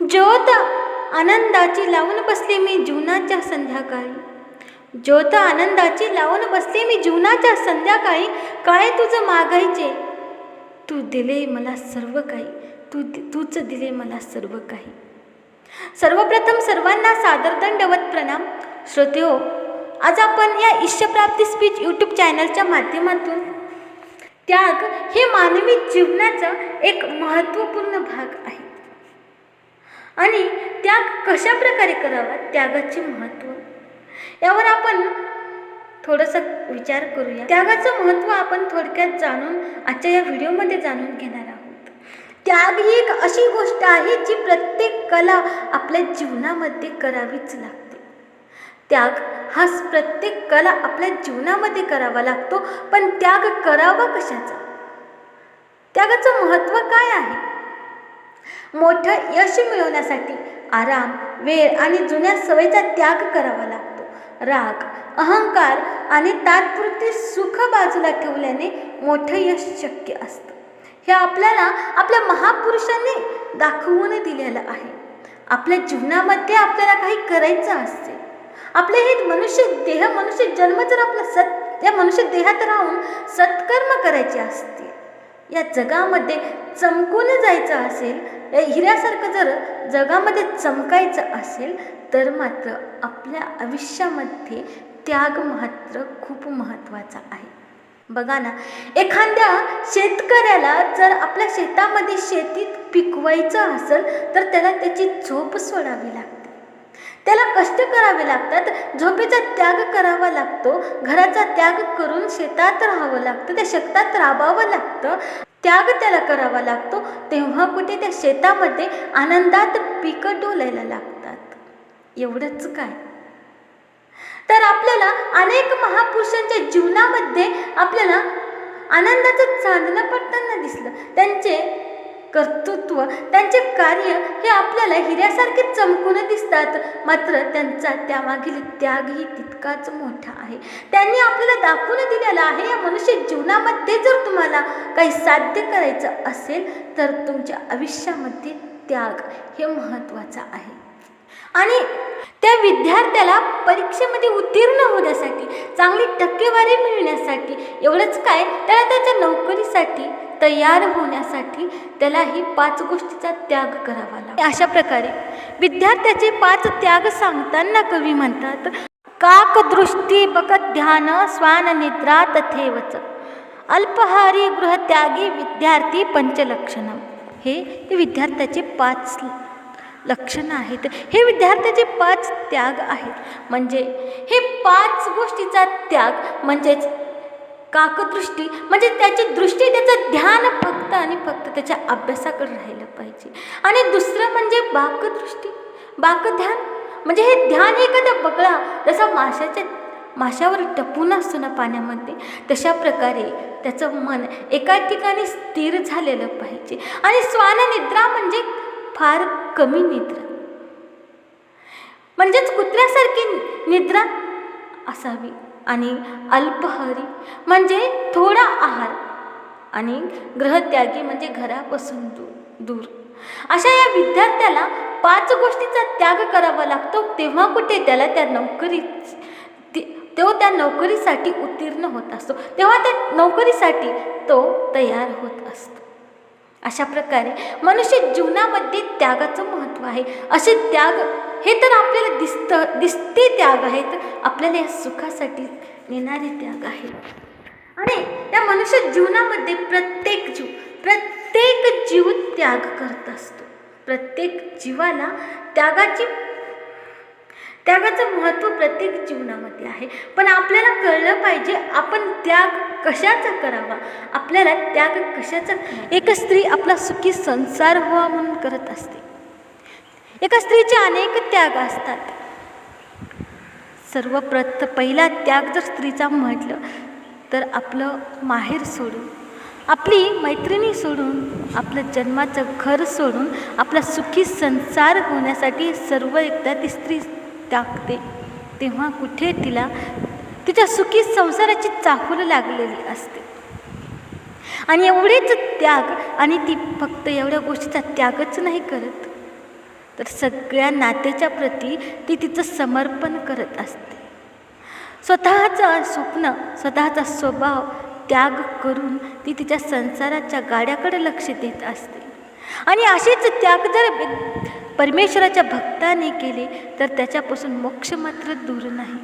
ज्योत आनंदाची लावून बसले मी जीवनाच्या संध्याकाळी. ज्योत आनंदाची लावून बसले मी जीवनाच्या संध्याकाळी. काय तुझं मागायचे? तू दिले मला सर्व काही. तू तूच दिले मला सर्व काही. सर्वप्रथम सर्वांना सादर दंडवत प्रणाम. श्रोते हो आज आपण या ईश्यप्राप्ती स्पीच यूट्यूब चॅनलच्या माध्यमातून त्याग हे मानवी जीवनाचा एक महत्त्वपूर्ण भाग आहे. आणि त्याग कशा प्रकारे करावा? त्यागाचे महत्त्व यावर आपण थोडंसं विचार करूया. त्यागाचं महत्त्व आपण थोडक्यात जाणून आजच्या या व्हिडिओमध्ये जाणून घेणार आहोत. त्याग ही एक अशी गोष्ट आहे जी प्रत्येक कला आपल्या जीवनामध्ये करावीच लागते. त्याग हा प्रत्येक कला आपल्या जीवनामध्ये करावा लागतो पण त्याग करावा कशाचा? त्यागाचं महत्त्व काय आहे? मोठं यश मिळवण्यासाठी आराम वेळ आणि जुन्या सवयीचा त्याग करावा लागतो. राग अहंकार आणि तात्पुरते सुख बाजूला ठेवल्याने मोठं यश शक्य असतं. हे आपल्याला आपल्या महापुरुषांनी दाखवून दिलेलं आहे. आपल्या जीवनामध्ये आपल्याला काही करायचं असते. आपले हे मनुष्य देह मनुष्य जन्म जर आपला सत या मनुष्य देहात राहून सत्कर्म करायचे असते या जगामध्ये चमकून जायचं असेल या हिऱ्यासारखं जर जगामध्ये चमकायचं असेल तर मात्र आपल्या आयुष्यामध्ये त्याग मात्र खूप महत्त्वाचा आहे. बघा ना एखाद्या शेतकऱ्याला जर आपल्या शेतामध्ये शेतीत पिकवायचं असेल तर त्याला त्याची झोप सोडावी लागते. त्याला कष्ट करावे लागतात झोपेचा त्याग करावा लागतो घराचा त्याग करून शेतात राहावं लागतं त्या शेतात राबावं लागतं त्याग त्याला करावा लागतो तेव्हा कुठे त्या शेतामध्ये आनंदात पिकं डोलायला लागतात. एवढंच काय? तर आपल्याला अनेक महापुरुषांच्या जीवनामध्ये आपल्याला आनंदाचं चांदणं पडताना दिसलं. त्यांचे कर्तृत्व त्यांचे कार्य हे आपल्याला हिऱ्यासारखे चमकून दिसतात. मात्र त्यांचा त्यामागील त्यागही तितकाच मोठा आहे. त्यांनी आपल्याला दाखवून दिलेला आहे या मनुष्य जीवनामध्ये जर तुम्हाला काही साध्य करायचं असेल तर तुमच्या आयुष्यामध्ये त्याग हे महत्त्वाचं आहे. आणि त्या विद्यार्थ्याला परीक्षेमध्ये उत्तीर्ण होण्यासाठी चांगली टक्केवारी मिळण्यासाठी एवढंच काय त्याला त्याच्या नोकरीसाठी तयार होण्यासाठी त्याला ही पाच गोष्टीचा त्याग करावा लागतो. अशा प्रकारे विद्यार्थ्याचे पाच त्याग सांगताना कवी म्हणतात काक दृष्टी बकत ध्यान स्वान निद्रा तथेवच. अल्पहारी गृहत्यागी विद्यार्थी पंचलक्षणम हे विद्यार्थ्याचे पाच लक्षणं आहेत. हे विद्यार्थ्याचे पाच त्याग आहेत. म्हणजे हे पाच गोष्टीचा त्याग म्हणजेच काकदृष्टी म्हणजे त्याची दृष्टी त्याचं ध्यान फक्त आणि फक्त त्याच्या अभ्यासाकडे राहिलं पाहिजे. आणि दुसरं म्हणजे बाकदृष्टी. बाकध्यान म्हणजे हे ध्यान एखादा बगळा जसा माशाच्या माशावर टपून असतो ना पाण्यामध्ये तशा प्रकारे त्याचं मन एका ठिकाणी स्थिर झालेलं पाहिजे. आणि स्वाननिद्रा म्हणजे फार कमी निद्रा. म्हणजेच कुत्र्यासारखी निद्रा असावी आणि अल्पहरी म्हणजे थोडा आहार आणि ग्रहत्यागी म्हणजे घरापासून दूर दूर. अशा या विद्यार्थ्याला पाच गोष्टीचा त्याग करावा लागतो तेव्हा कुठे त्याला त्या नोकरी तो त्या नोकरीसाठी उत्तीर्ण होत असतो. तेव्हा त्या नोकरीसाठी तो तयार होत असतो. अशा प्रकारे मनुष्य जीवनामध्ये त्यागाचं महत्त्व आहे. असे त्याग हे तर आपल्याला दिसतं दिसते त्याग आहेत. आपल्याला या सुखासाठी नेणारे त्याग आहेत. आणि त्या मनुष्य जीवनामध्ये प्रत्येक जीव प्रत्येक जीव त्याग करत असतो. प्रत्येक जीवाला त्यागाची त्यागाचं महत्त्व प्रत्येक जीवनामध्ये आहे. पण आपल्याला कळलं पाहिजे आपण त्याग कशाचा करावा? आपल्याला त्याग कशाचा? एक स्त्री आपला सुखी संसार व्हावा म्हणून करत असते. एका स्त्रीचे अनेक त्याग असतात. सर्वप्रथ पहिला त्याग जर स्त्रीचा म्हटलं तर आपलं माहेर सोडून आपली मैत्रिणी सोडून आपलं जन्माचं घर सोडून आपला सुखी संसार होण्यासाठी सर्व एकदा ती स्त्री टाकते. तेव्हा कुठे तिला तिच्या सुखी संसाराची चाहूल लागलेली असते. आणि एवढेच त्याग आणि ती फक्त एवढ्या गोष्टीचा त्यागच नाही करत. तर सगळ्या नात्याच्या प्रती ती तिचं समर्पण करत असते. स्वतःचं स्वप्न स्वतःचा स्वभाव त्याग करून ती तिच्या संसाराच्या गाड्याकडे लक्ष देत असते. आणि असेच त्याग जर परमेश्वराच्या भक्ताने केले तर त्याच्यापासून मोक्ष मात्र दूर नाही.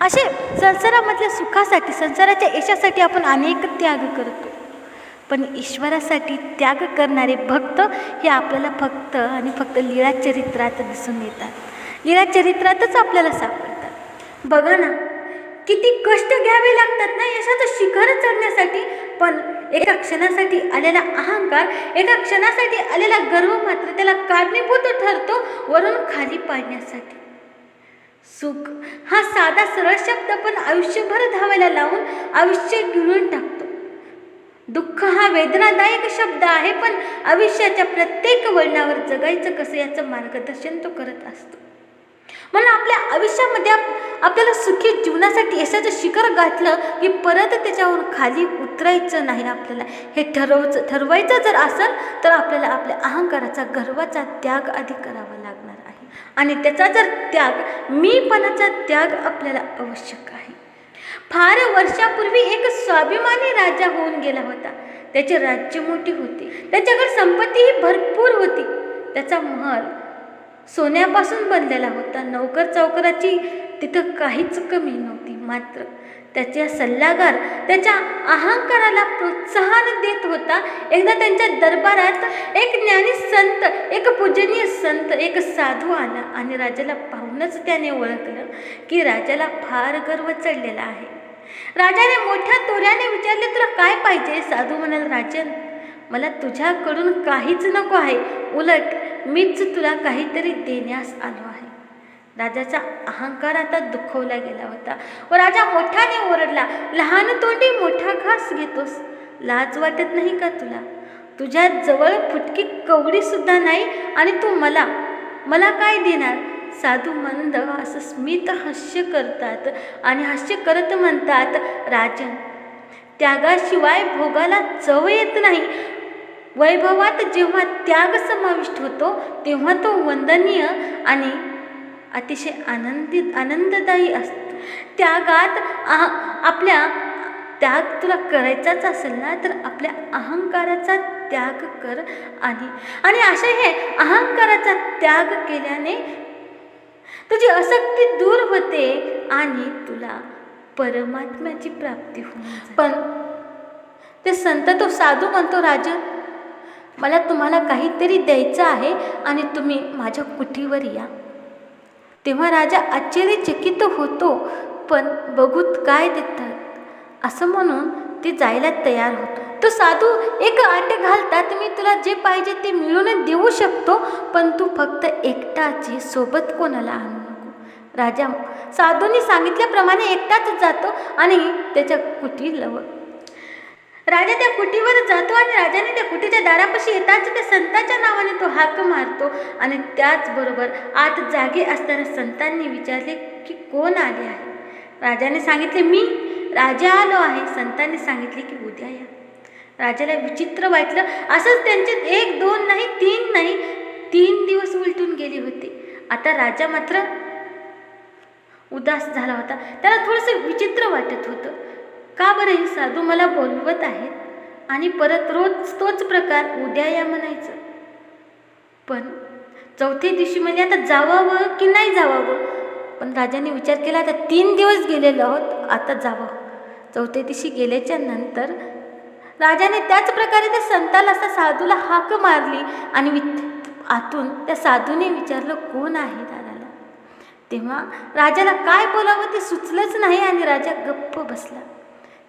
असे संसारामधल्या सुखासाठी संसाराच्या यशासाठी आपण अनेक त्याग करतो. पण ईश्वरासाठी त्याग करणारे भक्त हे आपल्याला फक्त आणि फक्त लीळाचरित्रात दिसून येतात. लीळाचरित्रातच आपल्याला सापडतात. बघा ना किती कष्ट घ्यावे लागतात ना यशाचं शिखर चढण्यासाठी. पण एका क्षणासाठी आलेला अहंकार एका क्षणासाठी आलेला गर्व मात्र त्याला कारणीभूत ठरतो वरून खाली पाडण्यासाठी. सुख हा साधा सरळ शब्द पण आयुष्यभर धावायला लावून आयुष्य गिळून टाकतो. दुःख हा वेदनादायक शब्द आहे पण आयुष्याच्या प्रत्येक वळणावर जगायचं कसं याचं मार्गदर्शन तो करत असतो. म्हणून आपल्या आयुष्यामध्ये आपल्याला सुखी जीवनासाठी यशाचं शिखर गाठलं की परत त्याच्यावर खाली उतरायचं नाही आपल्याला. हे ठरवचं ठरवायचं जर असेल तर आपल्याला आपल्या अहंकाराचा गर्वाचा त्याग आधी करावा लागणार आहे. आणि त्याचा जर त्याग मीपणाचा त्याग आपल्याला आवश्यक आहे. फार वर्षापूर्वी एक स्वाभिमानी राजा होऊन गेला होता. त्याचे राज्य मोठे होते. त्याच्याकडे संपत्तीही भरपूर होती. त्याचा महल सोन्यापासून बनलेला होता. नौकर चौकराची तिथं काहीच कमी नव्हती मात्र त्याच्या सल्लागार त्याच्या अहंकाराला प्रोत्साहन देत होता. एकदा त्यांच्या दरबारात एक ज्ञानी संत एक पूजनीय संत एक साधू आला आणि राजाला पाहूनच त्याने ओळखलं की राजाला फार गर्व चढलेला आहे. राजाने मोठ्या तोऱ्याने विचारले तुला काय पाहिजे? साधू म्हणाल राजन मला तुझ्याकडून काहीच नको आहे. उलट मीच तुला काहीतरी देण्यास आलो आहे. राजाचा अहंकार आता दुखवला गेला होता. व राजा मोठ्याने ओरडला लहान तोंडी मोठा घास घेतोस. लाज वाटत नाही का तुला? तुझ्या जवळ फुटकी कवडी सुद्धा नाही आणि तू मला मला काय देणार? साधू मंद असं स्मित हास्य करतात आणि हास्य करत म्हणतात राजन त्यागाशिवाय भोगाला चव येत नाही. वैभवात जेव्हा त्याग समाविष्ट होतो तेव्हा तो वंदनीय आणि अतिशय आनंदित आनंददायी असतो. त्यागात आह आपल्या त्याग तुला करायचाच असेल ना तर आपल्या अहंकाराचा त्याग कर आणि आणि असे हे अहंकाराचा त्याग केल्याने तुझी आसक्ती दूर होते आणि तुला परमात्म्याची प्राप्ती होते पण ते संत तो साधू म्हणतो राजा मला तुम्हाला काहीतरी द्यायचं आहे आणि तुम्ही माझ्या कुठीवर या. तेव्हा राजा आश्चर्यचकित होतो पण बघूत काय देतात? असं म्हणून ते जायला तयार होतो. तो साधू एक आट घालतात मी तुला जे पाहिजे ते मिळून देऊ शकतो पण तू फक्त एकटाची सोबत कोणाला आणू नको. राजा साधूंनी सांगितल्याप्रमाणे एकटाच जातो आणि त्याच्या कुटी लव राजा त्या कुटीवर जातो आणि राजाने त्या कुटीच्या दारापाशी येताच त्या संताच्या नावाने तो हाक मारतो. आणि त्याचबरोबर आत जागे असताना संतांनी विचारले की कोण आले आहे? राजाने सांगितले मी राजा आलो आहे. संतांनी सांगितले की उद्या या. राजाला विचित्र वाटलं. असंच त्यांचे एक दोन नाही तीन नाही तीन दिवस उलटून गेले होते. आता राजा मात्र उदास झाला होता. त्याला थोडंसं विचित्र वाटत होतं. का बरं हे साधू मला बोलवत आहेत? आणि परत रोज तोच प्रकार उद्या या म्हणायचं. पण चौथ्या दिवशी म्हणजे आता जावावं की नाही जावावं? पण राजाने विचार केला आता तीन दिवस गेलेलो आहोत आता जावं. चौथ्या दिवशी गेल्याच्यानंतर राजाने त्याच प्रकारे त्या संताला असा साधूला हाक मारली आणि वि आतून त्या साधूने विचारलं कोण आहे दादाला? तेव्हा राजाला काय बोलावं ते सुचलंच नाही आणि राजा गप्प बसला.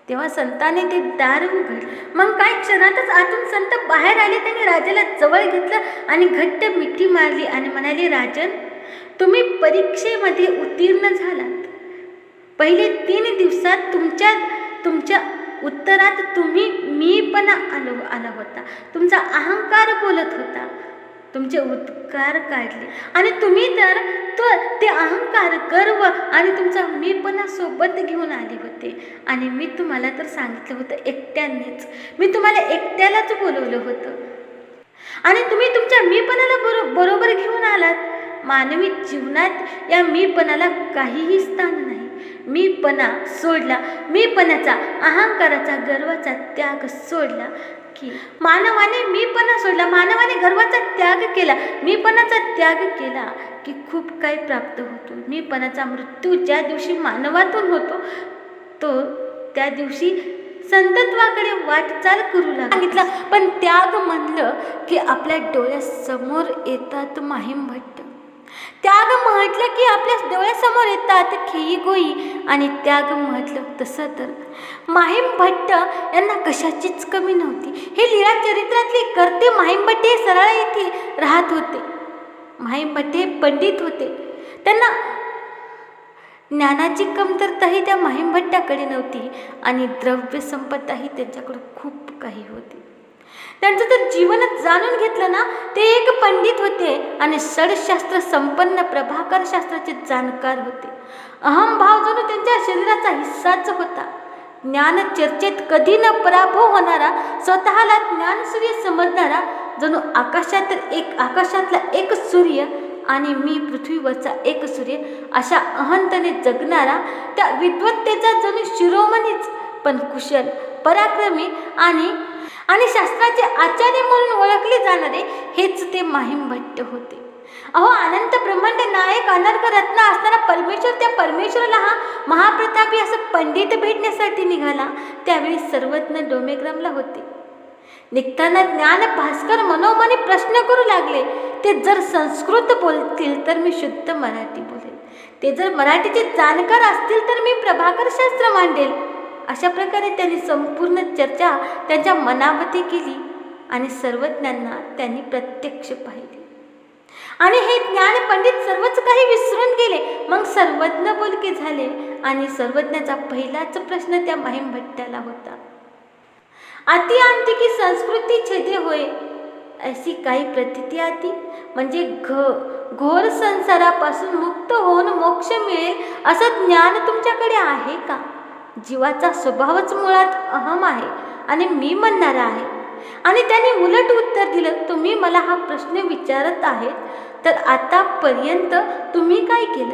तेव्हा संताने ते दार उघडलं मग काही क्षणातच आतून संत बाहेर आले त्याने राजाला जवळ घेतलं आणि घट्ट मिठी मारली आणि म्हणाले राजन तुम्ही परीक्षेमध्ये उत्तीर्ण झालात. पहिले तीन दिवसात तुमच्या तुमच्या उत्तरात तुम्ही मी पण आलो आला होता. तुमचा अहंकार बोलत होता. तुमचे उत्कार काढले. आणि तुम्ही तर तो ते अहंकार गर्व आणि तुमचा मीपणा सोबत घेऊन आले होते. आणि मी तुम्हाला तर सांगितलं होतं एकट्यानेच. मी तुम्हाला एकट्यालाच बोलवलं होतं. आणि तुम्ही तुमच्या मीपणाला बरो बरोबर मानवी जीवनात या मीपणाला काहीही स्थान नाही. मीपणा सोडला. मीपणाचा अहंकाराचा गर्वाचा त्याग सोडला. मानवाने मीपणा सोडला मानवाने गर्वाचा त्याग केला मीपणाचा त्याग केला की खूप काही प्राप्त होतो. मीपणाचा मृत्यू ज्या दिवशी मानवातून होतो तो त्या दिवशी संतत्वाकडे वाटचाल करू लागला. सांगितलं पण त्याग म्हणलं की आपल्या डोळ्यासमोर येतात माहीम भट्ट त्याग म्हटलं की आपल्या डोळ्यासमोर येतात खेई गोई. आणि त्याग म्हटलं तसं तर. माहीम भट्ट यांना कशाचीच कमी नव्हती. हे लीळा चरित्रातले करते माहीम भट्ट हे सरळ येथील राहत होते. माहीम भट्ट हे पंडित होते. त्यांना ज्ञानाची कमतरताही त्या माहीम भट्टाकडे नव्हती. आणि द्रव्य संपदाही त्यांच्याकडे खूप काही होती. त्यांचं तर जीवनच जाणून घेतलं ना ते एक पंडित होते आणि षडशास्त्र संपन्न प्रभाकर शास्त्राचे जाणकार होते. अहमभाव जणू त्यांच्या शरीराचा हिस्साच होता. ज्ञान चर्चेत कधी न पराभव होणारा स्वतःला ज्ञानसूर्य समजणारा जणू आकाशात एक आकाशातला एक सूर्य आणि मी पृथ्वीवरचा एक सूर्य अशा अहंतने जगणारा त्या विद्वत्तेचा जणू शिरोमणीच पण कुशल पराक्रमी आणि आणि शास्त्राचे आचार्य म्हणून ओळखले जाणारे हेच ते माहीम भट्ट होते. अहो अनंत ब्रह्मांड नायक अनर्क रत्न असताना परमेश्वर त्या परमेश्वराला हा महाप्रतापी असं पंडित भेटण्यासाठी निघाला. त्यावेळी सर्वज्ञ डोमेग्रामला होते. निघताना ज्ञान भास्कर मनोमनी प्रश्न करू लागले. ते जर संस्कृत बोलतील तर मी शुद्ध मराठी बोलेल. ते जर मराठीचे जाणकार असतील तर मी प्रभाकर शास्त्र मांडेल. अशा प्रकारे त्यांनी संपूर्ण चर्चा त्यांच्या मनावती केली आणि सर्वज्ञांना त्यांनी प्रत्यक्ष पाहिले. आणि हे ज्ञान पंडित सर्वच काही विसरून गेले. मग सर्वज्ञ बोलके झाले आणि सर्वज्ञाचा पहिलाच प्रश्न त्या माहीम भट्ट्याला होता. अति आणते की संस्कृती छेदे होय अशी काही प्रतिती आती. म्हणजे घ घोर संसारापासून मुक्त होऊन मोक्ष मिळेल असं ज्ञान तुमच्याकडे आहे का? जीवाचा स्वभावच मुळात अहम आहे आणि मी म्हणणारा आहे. आणि त्याने उलट उत्तर दिलं तुम्ही मला हा प्रश्न विचारत आहेत तर आतापर्यंत तुम्ही काय केलं?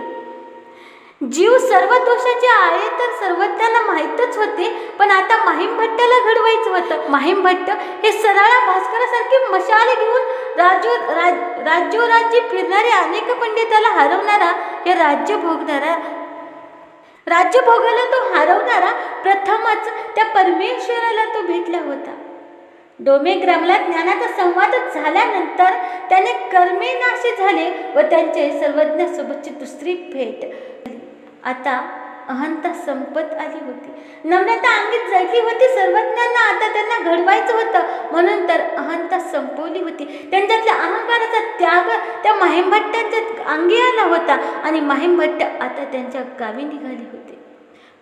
जीव सर्व दोषाचे आहे तर सर्वज्ञांना माहीतच होते पण आता माहीम भट्टाला घडवायचं होतं. माहीम भट्ट हे सराळा भास्करासारखे मशाले घेऊन राजो राज राज्योराज्य फिरणारे अनेक पंडिताला हरवणारा हे राज्य भोगणारा राज्य भोगायला तो हरवणारा प्रथमच त्या परमेश्वराला तो भेटला होता. डोमेक्रमला ज्ञानाचा संवाद झाल्यानंतर त्याने कर्मे नाशी झाले व त्यांचे सर्वज्ञासोबतची दुसरी भेट आता अहंता संपत आली होती. नम्रता अंगीत जळली होती सर्वज्ञांना. आता त्यांना घडवायचं होतं. म्हणून तर अहंता संपवली होती. त्यांच्यातल्या अहंकाराचा त्याग त्या माहीमभट्टांच्या अंगी आला होता आणि माहीमभट्ट आता त्यांच्या गावी निघाले होते.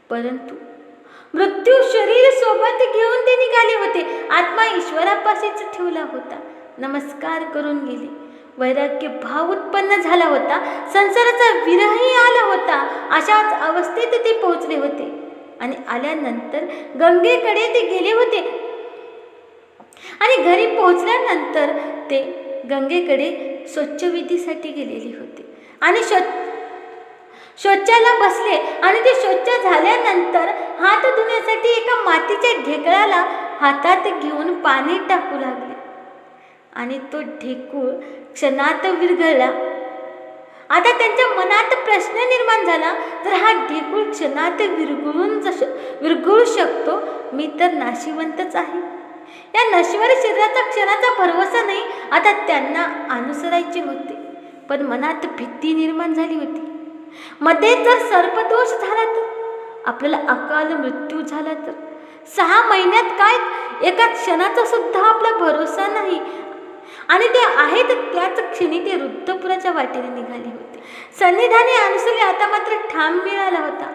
परंतु मृत्यू शरीर सोबत घेऊन ते निघाले होते. आत्मा ईश्वरापाशीच ठेवला होता. नमस्कार करून गेले. वैराग्य भाव उत्पन्न झाला होता संसाराचा विरहही आला होता अशाच अवस्थेत ते पोहोचले होते. आणि आल्यानंतर गंगेकडे ते गेले होते. आणि घरी पोहोचल्यानंतर ते गंगेकडे स्वच्छविधीसाठी गेलेले होते. आणि शो शौचाला बसले. आणि ते शौच झाल्यानंतर हात धुण्यासाठी एका मातीच्या ढेकळाला हातात घेऊन पाणी टाकू लागले. आणि तो ढेकूळ क्षणात विरघळला. आता त्यांच्या मनात प्रश्न निर्माण झाला. तर हा ढेकूळ क्षणात विरघळून जश विरघळू शकतो? मी तर नाशिवंतच आहे. या नशिवारी शरीराचा क्षणाचा भरवसा नाही. आता त्यांना अनुसरायचे होते. पण मनात भीती निर्माण झाली होती. मध्ये जर सर्पदोष झाला तर? आपल्याला अकाल मृत्यू झाला तर? सहा महिन्यात काय? एका क्षणाचा सुद्धा आपला भरोसा नाही. आणि ते आहेत त्याच क्षणी ते रुद्धपुराच्या वाटेने निघाले होते. सन्निधाने अनुसरी आता मात्र ठाम मिळाला होता.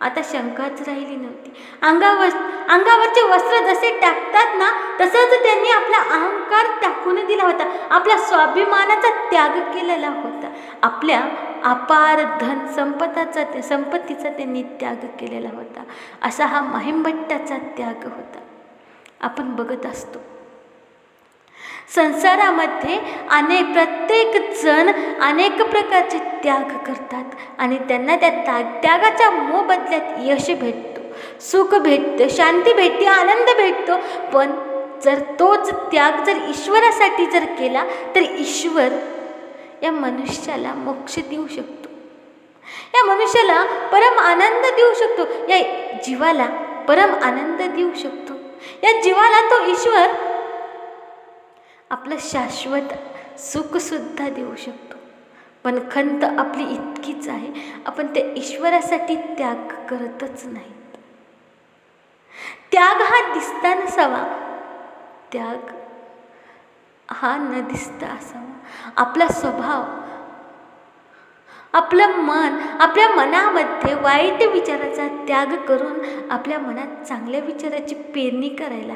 आता शंकाच राहिली नव्हती. अंगावर अंगावरचे वस्त्र जसे टाकतात ना तसंच त्यांनी आपला अहंकार टाकून दिला होता. आपल्या स्वाभिमानाचा त्याग केलेला होता. आपल्या अपार धन संपताचा ते संपत्तीचा त्यांनी त्याग केलेला होता. असा हा महिमभट्टाचा त्याग होता. आपण बघत असतो. संसारामध्ये अनेक प्रत्येक जण अनेक प्रकारचे त्याग करतात आणि त्यांना त्या त्या त्यागाच्या मोबदल्यात यश भेटतो. सुख भेटतं शांती भेटते आनंद भेटतो. पण जर तोच त्याग जर ईश्वरासाठी जर केला तर ईश्वर या मनुष्याला मोक्ष देऊ शकतो. या मनुष्याला परम आनंद देऊ शकतो. या जीवाला परम आनंद देऊ शकतो. या जीवाला तो ईश्वर आपलं शाश्वत सुखसुद्धा देऊ शकतो. पण खंत आपली इतकीच आहे आपण त्या ईश्वरासाठी त्याग करतच नाही. त्याग हा दिसता नसावा. त्याग हा न दिसता असावा. आपला स्वभाव आपलं मन आपल्या मनामध्ये वाईट विचाराचा त्याग करून आपल्या मनात चांगल्या विचाराची पेरणी करायला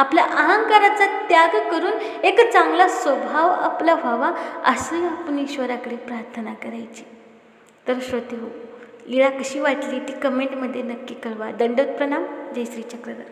आपल्या अहंकाराचा त्याग करून एक चांगला स्वभाव आपला व्हावा असं आपण ईश्वराकडे प्रार्थना करायची. तर श्रोते हो लीळा कशी वाटली ती कमेंटमध्ये नक्की कळवा. दंडत प्रणाम. जय श्री चक्रधर